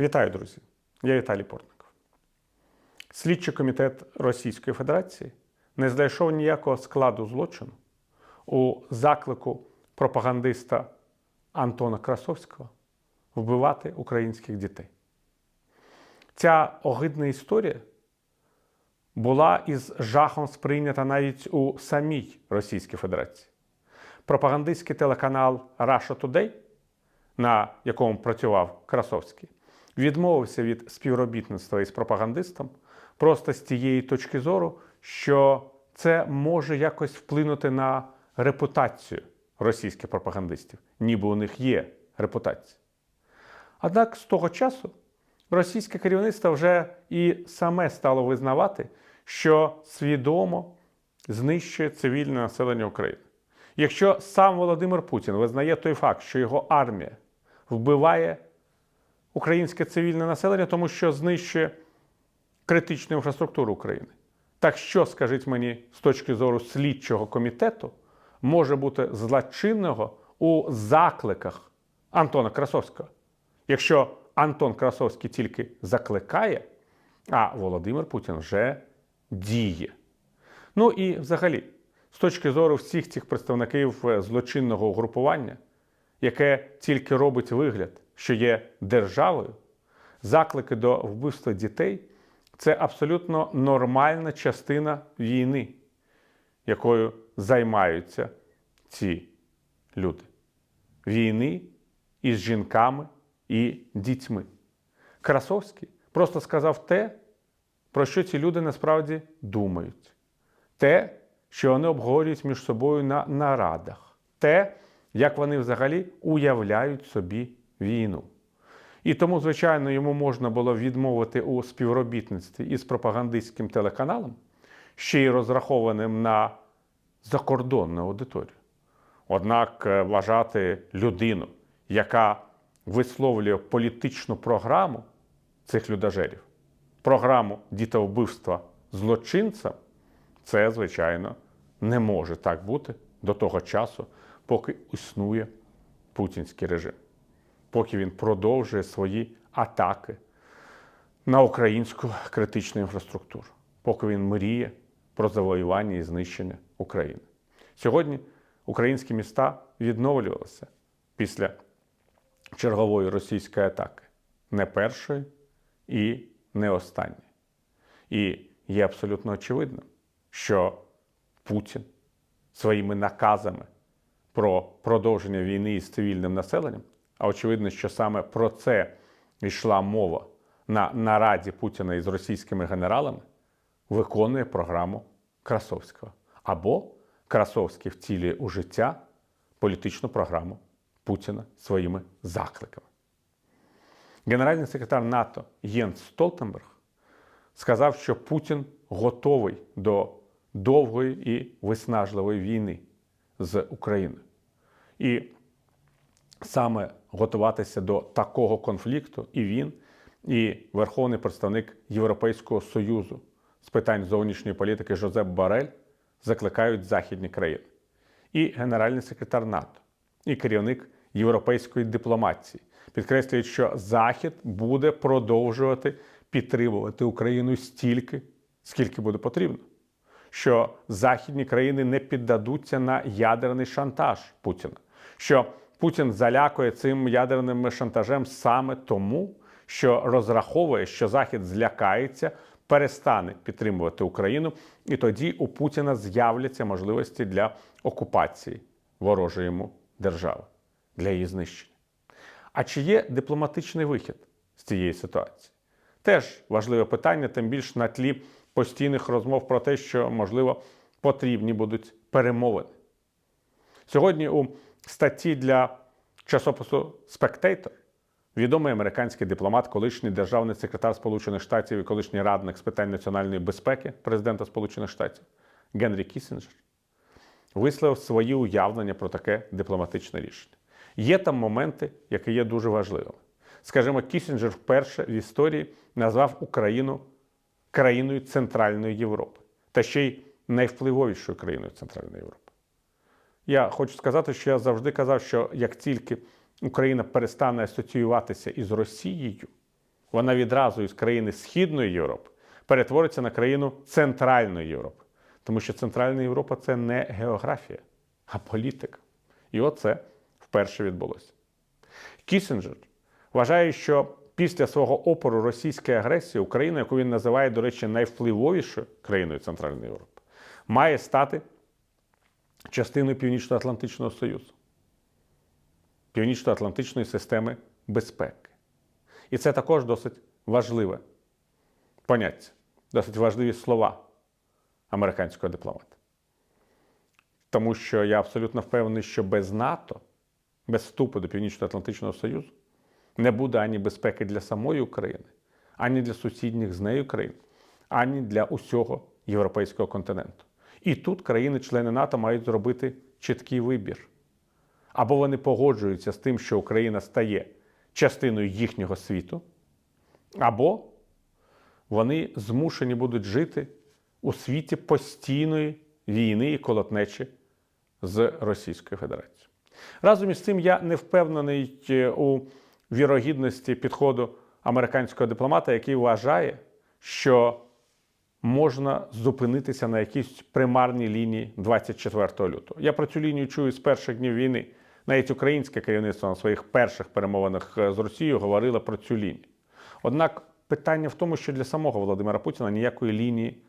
Вітаю, друзі! Я Віталій Портников. Слідчий комітет Російської Федерації не знайшов ніякого складу злочину у заклику пропагандиста Антона Красовського вбивати українських дітей. Ця огидна історія була із жахом сприйнята навіть у самій Російській Федерації. Пропагандистський телеканал Russia Today, на якому працював Красовський, відмовився від співробітництва із пропагандистом просто з тієї точки зору, що це може якось вплинути на репутацію російських пропагандистів, ніби у них є репутація. Однак з того часу російське керівництво вже і саме стало визнавати, що свідомо знищує цивільне населення України. Якщо сам Володимир Путін визнає той факт, що його армія вбиває українське цивільне населення, тому що знищує критичну інфраструктуру України. Так що, скажіть мені, з точки зору слідчого комітету, може бути злочинного у закликах Антона Красовського? Якщо Антон Красовський тільки закликає, а Володимир Путін вже діє. Ну і взагалі, з точки зору всіх цих представників е, злочинного угрупування, яке тільки робить вигляд, що є державою, заклики до вбивства дітей це абсолютно нормальна частина війни, якою займаються ці люди. Війни із жінками і дітьми. Красовський просто сказав те, про що ці люди насправді думають. Те, що вони обговорюють між собою на нарадах, те, як вони взагалі уявляють собі війну. І тому, звичайно, йому можна було відмовити у співробітництві із пропагандистським телеканалом, ще й розрахованим на закордонну аудиторію. Однак е, вважати людину, яка висловлює політичну програму цих людожерів, програму дітовбивства злочинцям, це, звичайно, не може так бути до того часу, поки існує путінський режим, поки він продовжує свої атаки на українську критичну інфраструктуру, поки він мріє про завоювання і знищення України. Сьогодні українські міста відновлювалися після чергової російської атаки, не першої і не останньої. І є абсолютно очевидним, що Путін своїми наказами про продовження війни із цивільним населенням, а очевидно, що саме про це йшла мова на нараді Путіна із російськими генералами, виконує програму Красовського. Або Красовський втілює у життя політичну програму Путіна своїми закликами. Генеральний секретар НАТО Єнс Столтенберг сказав, що Путін готовий до довгої і виснажливої війни з Україною. І саме готуватися до такого конфлікту і він, і верховний представник Європейського Союзу з питань зовнішньої політики Жозеп Барель закликають західні країни. І генеральний секретар НАТО, і керівник європейської дипломатії підкреслюють, що Захід буде продовжувати підтримувати Україну стільки, скільки буде потрібно. Що західні країни не піддадуться на ядерний шантаж Путіна, що Путін залякує цим ядерним шантажем саме тому, що розраховує, що Захід злякається, перестане підтримувати Україну, і тоді у Путіна з'являться можливості для окупації ворожої йому держави, для її знищення. А чи є дипломатичний вихід з цієї ситуації? Теж важливе питання, тим більш на тлі постійних розмов про те, що, можливо, потрібні будуть перемовини. Сьогодні у статті для часопису Spectator відомий американський дипломат, колишній державний секретар Сполучених Штатів і колишній радник з питань національної безпеки президента Сполучених Штатів Генрі Кісінджер висловив свої уявлення про таке дипломатичне рішення. Є там моменти, які є дуже важливими. Скажімо, Кісінджер вперше в історії назвав Україну країною Центральної Європи, та ще й найвпливовішою країною Центральної Європи. Я хочу сказати, що я завжди казав, що як тільки Україна перестане асоціюватися із Росією, вона відразу із країни Східної Європи перетвориться на країну Центральної Європи. Тому що Центральна Європа це не географія, а політика. І оце вперше відбулося. Кісінджер вважає, що після свого опору російської агресії Україна, яку він називає, до речі, найвпливовішою країною Центральної Європи, має стати частиною Північно-Атлантичного Союзу, Північно-Атлантичної системи безпеки. І це також досить важливе поняття, досить важливі слова американського дипломата. Тому що я абсолютно впевнений, що без НАТО, без вступу до Північно-Атлантичного Союзу, не буде ані безпеки для самої України, ані для сусідніх з нею країн, ані для усього європейського континенту. І тут країни-члени НАТО мають зробити чіткий вибір. Або вони погоджуються з тим, що Україна стає частиною їхнього світу, або вони змушені будуть жити у світі постійної війни і колотнечі з Російською Федерацією. Разом із цим я не впевнений е, у вірогідності підходу американського дипломата, який вважає, що можна зупинитися на якійсь примарній лінії 24 лютого. Я про цю лінію чую з перших днів війни. Навіть українське керівництво на своїх перших перемовинах е, з Росією говорило про цю лінію. Однак питання в тому, що для самого Володимира Путіна ніякої лінії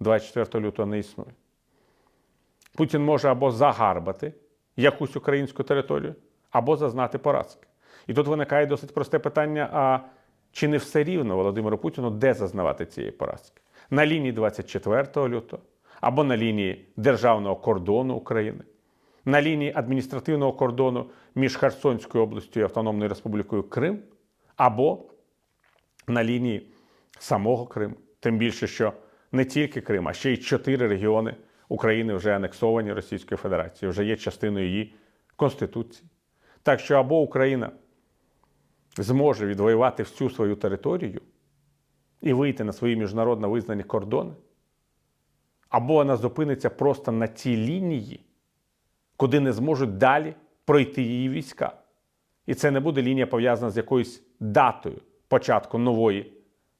24 лютого не існує. Путін може або загарбати якусь українську територію, або зазнати поразки. І тут виникає досить просте питання: а чи не все рівно Володимиру Путіну де зазнавати цієї поразки? На лінії 24 лютого, або на лінії державного кордону України, на лінії адміністративного кордону між Херсонською областю і Автономною Республікою Крим, або на лінії самого Криму. Тим більше, що не тільки Крим, а ще й чотири регіони України вже анексовані Російською Федерацією, вже є частиною її Конституції. Так що або Україна зможе відвоювати всю свою територію і вийти на свої міжнародно визнані кордони, або вона зупиниться просто на тій лінії, куди не зможуть далі пройти її війська. І це не буде лінія пов'язана з якоюсь датою початку нової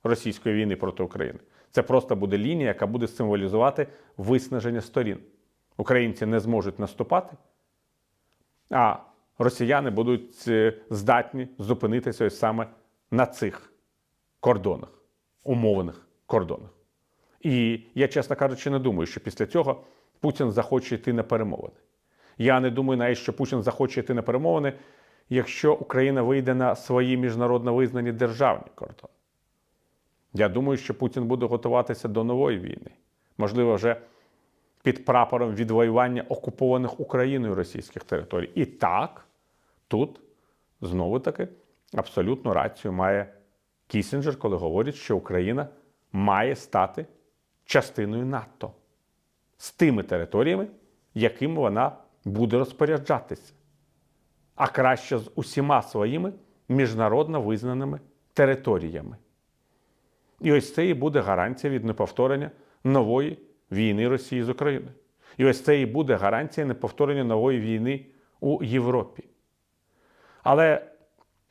російської війни проти України. Це просто буде лінія, яка буде символізувати виснаження сторін. Українці не зможуть наступати, а росіяни будуть е, здатні зупинитися ось саме на цих кордонах, умовних кордонах. І я, чесно кажучи, не думаю, що після цього Путін захоче йти на перемовини. Я не думаю, навіть що Путін захоче йти на перемовини, якщо Україна вийде на свої міжнародно визнані державні кордони. Я думаю, що Путін буде готуватися до нової війни, можливо, вже під прапором відвоювання окупованих Україною російських територій. І так, тут знову таки абсолютну рацію має Кісінджер, коли говорить, що Україна має стати частиною НАТО з тими територіями, якими вона буде розпоряджатися, а краще з усіма своїми міжнародно визнаними територіями. І ось це і буде гарантія від неповторення нової війни Росії з Україною. І ось це і буде гарантія неповторення нової війни у Європі. Але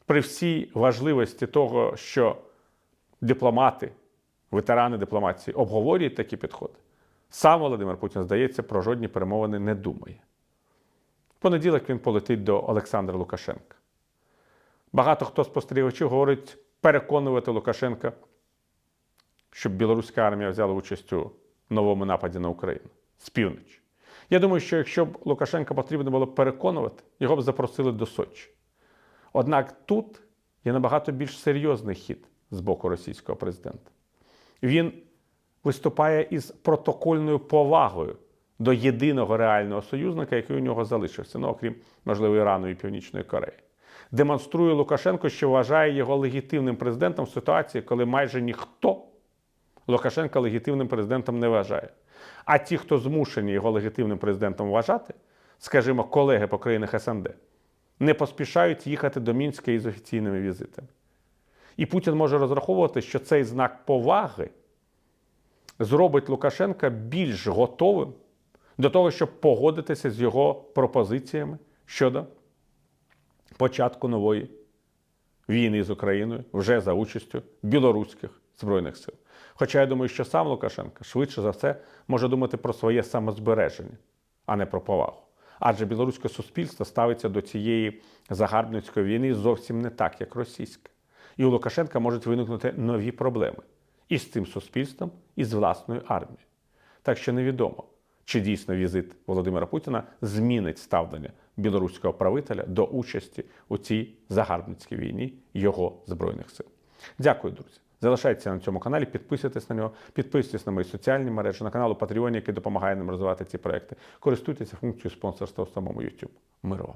при всій важливості того, що дипломати, ветерани дипломатії обговорюють такі підходи, сам Володимир Путін, здається, про жодні перемовини не думає. В понеділок він полетить до Олександра Лукашенка. Багато хто спостерігачів говорить переконувати Лукашенка щоб білоруська армія взяла участь у новому нападі на Україну з півночі. Я думаю, що якщо б Лукашенка потрібно було переконувати, його б запросили до Сочі. Однак тут є набагато більш серйозний хід з боку російського президента. Він виступає із протокольною повагою до єдиного реального союзника, який у нього залишився, ну окрім, можливо, Ірану і Північної Кореї. Демонструє Лукашенко, що вважає його легітимним президентом в ситуації, коли майже ніхто Лукашенка легітимним президентом не вважає. А ті, хто змушені його легітимним президентом вважати, скажімо, колеги по країнах СНД, не поспішають їхати до Мінська із офіційними візитами. І Путін може розраховувати, що цей знак поваги зробить Лукашенка більш готовим до того, щоб погодитися з його пропозиціями щодо початку нової війни з Україною вже за участю білоруських збройних сил. Хоча я думаю, що сам Лукашенко швидше за все може думати про своє самозбереження, а не про повагу. Адже білоруське суспільство ставиться до цієї загарбницької війни зовсім не так, як російське. І у Лукашенка можуть виникнути нові проблеми і з цим суспільством, і з власною армією. Так що невідомо, чи дійсно візит Володимира Путіна змінить ставлення білоруського правителя до участі у цій загарбницькій війні його збройних сил. Дякую, друзі. Залишайтеся на цьому каналі, підписуйтесь на нього, підписуйтесь на мої соціальні мережі, на канал Patreon, який допомагає нам розвивати ці проекти. Користуйтеся функцією спонсорства в самому YouTube. Миро!